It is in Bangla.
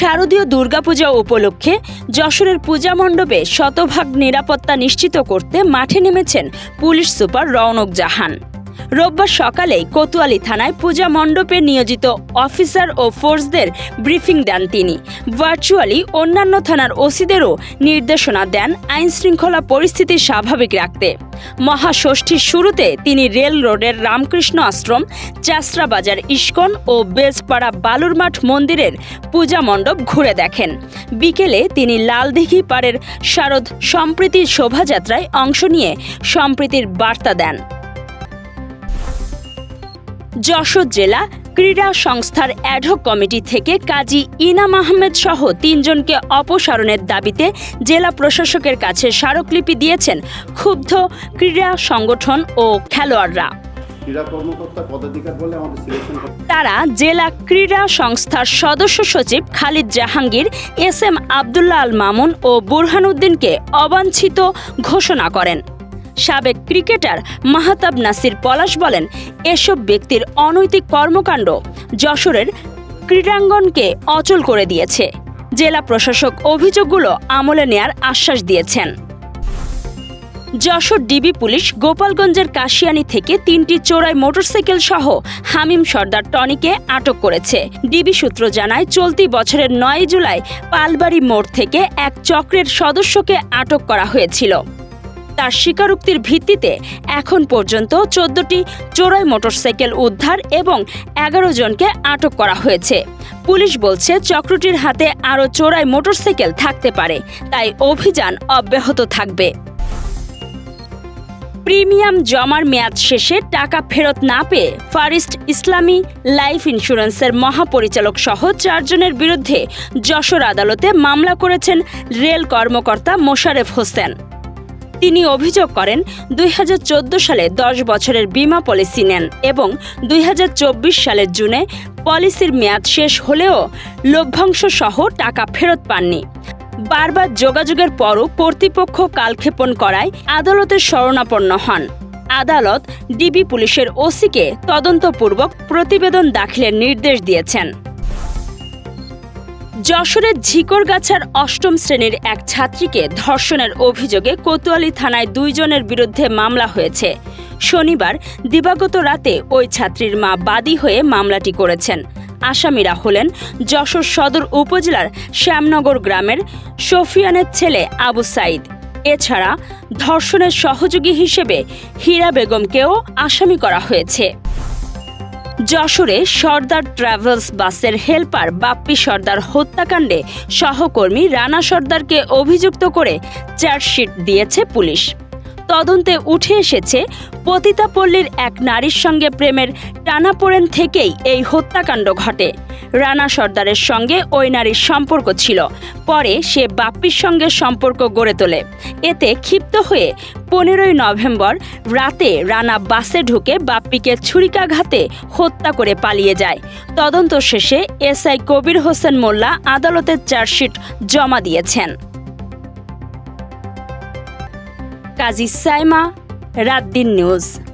শারদীয় দুর্গাপূজা উপলক্ষে যশোরের পূজা মণ্ডপে শতভাগ নিরাপত্তা নিশ্চিত করতে মাঠে নেমেছেন পুলিশ সুপার রওনক জাহান। রোববার সকালে কোতোয়ালি থানায় পূজা মণ্ডপে নিয়োজিত অফিসার ও ফোর্সদের ব্রিফিং দেন তিনি। ভার্চুয়ালি অন্যান্য থানার ওসিদেরও নির্দেশনা দেন আইন শৃঙ্খলা পরিস্থিতি স্বাভাবিক রাখতে। মহাষষ্ঠীর শুরুতে তিনি রেল রোডের রামকৃষ্ণ আশ্রম চাসরা বাজার ইস্কন ও বেজপাড়া বালুরমাঠ মন্দিরের পূজা মণ্ডপ ঘুরে দেখেন। বিকেলে তিনি লালদিঘি পাড়ের শারদ সম্প্রীতির শোভাযাত্রায় অংশ নিয়ে সম্প্রীতির বার্তা দেন। যশোর জেলা ক্রীড়া সংস্থার অ্যাডহক কমিটি থেকে কাজী ইনাম আহমেদ সহ তিনজনকে অপসারণের দাবিতে জেলা প্রশাসকের কাছে স্মারকলিপি দিয়েছেন ক্ষুব্ধ ক্রীড়া সংগঠন ও খেলোয়াড়রা। তারা জেলা ক্রীড়া সংস্থার সদস্য সচিব খালিদ জাহাঙ্গীর এস এম আবদুল্লাহ আল মামুন ও বুরহানুদ্দিনকে অবাঞ্ছিত ঘোষণা করেন। সাবেক ক্রিকেটার মাহাতাব নাসির পলাশ বলেন, এসব ব্যক্তির অনৈতিক কর্মকাণ্ড যশোরের ক্রীড়াঙ্গনকে অচল করে দিয়েছে। জেলা প্রশাসক অভিযোগগুলো আমলে নেয়ার আশ্বাস দিয়েছেন। যশোর ডিবি পুলিশ গোপালগঞ্জের কাশিয়ানি থেকে তিনটি চোরাই মোটরসাইকেল সহ হামিম সর্দার টনিকে আটক করেছে। ডিবি সূত্র জানায়, চলতি বছরের নয় জুলাই পালবাড়ি মোড় থেকে এক চক্রের সদস্যকে আটক করা হয়েছিল। তার স্বীকারোক্তির ভিত্তিতে এখন পর্যন্ত চোদ্দটি চোরাই মোটরসাইকেল উদ্ধার এবং এগারো জনকে আটক করা হয়েছে। পুলিশ বলছে, চক্রটির হাতে আরও চোরাই মোটরসাইকেল থাকতে পারে, তাই অভিযান অব্যাহত থাকবে। প্রিমিয়াম জমার মেয়াদ শেষে টাকা ফেরত না পেয়ে ফারিস্ট ইসলামী লাইফ ইন্স্যুরেন্সের মহাপরিচালক সহ চারজনের বিরুদ্ধে যশোর আদালতে মামলা করেছেন রেল কর্মকর্তা মোশারেফ হোসেন। তিনি অভিযোগ করেন দুই হাজার চোদ্দ সালে দশ বছরের বীমা পলিসি নেন এবং দুই হাজার চব্বিশ সালের জুনে পলিসির মেয়াদ শেষ হলেও লভ্যাংশ সহ টাকা ফেরত পাননি। বারবার যোগাযোগের পরও কর্তৃপক্ষ কালক্ষেপণ করায় আদালতের শরণাপন্ন হন। আদালত ডিবি পুলিশের ওসিকে তদন্তপূর্বক প্রতিবেদন দাখিলের নির্দেশ দিয়েছেন। যশোরের ঝিকরগাছার অষ্টম শ্রেণির এক ছাত্রীকে ধর্ষণের অভিযোগে কোতোয়ালি থানায় দুইজনের বিরুদ্ধে মামলা হয়েছে। শনিবার, দিবাগত রাতে ওই ছাত্রীর মা বাদী হয়ে মামলাটি করেছেন। আসামিরা হলেন যশোর সদর উপজেলার শ্যামনগর গ্রামের শফিয়ানের ছেলে আবু সাইদ। এছাড়া ধর্ষণের সহযোগী হিসেবে হীরা বেগমকেও আসামি করা হয়েছে। যশোরে সর্দার ট্রাভেলস বাসের হেলপার বাপ্পি সর্দার হত্যাকাণ্ডে সহকর্মী রানা সর্দারকে অভিযুক্ত করে চার্জশিট দিয়েছে পুলিশ। তদন্তে উঠে এসেছে পতিতাপল্লীর এক নারীর সঙ্গে প্রেমের টানাপোড়েন থেকেই এই হত্যাকাণ্ড ঘটে। রানা সর্দারের সঙ্গে ওই নারীর সম্পর্ক ছিল, পরে সে বাপ্পির সঙ্গে সম্পর্ক গড়ে তোলে। এতে ক্ষিপ্ত হয়ে পনেরোই নভেম্বর রাতে রানা বাসে ঢুকে বাপ্পিকে ছুরিকাঘাতে হত্যা করে পালিয়ে যায়। তদন্ত শেষে এসআই কবির হোসেন মোল্লা আদালতের চার্জশিট জমা দিয়েছেন। কাজী সাইমা রাত দিন নিউজ।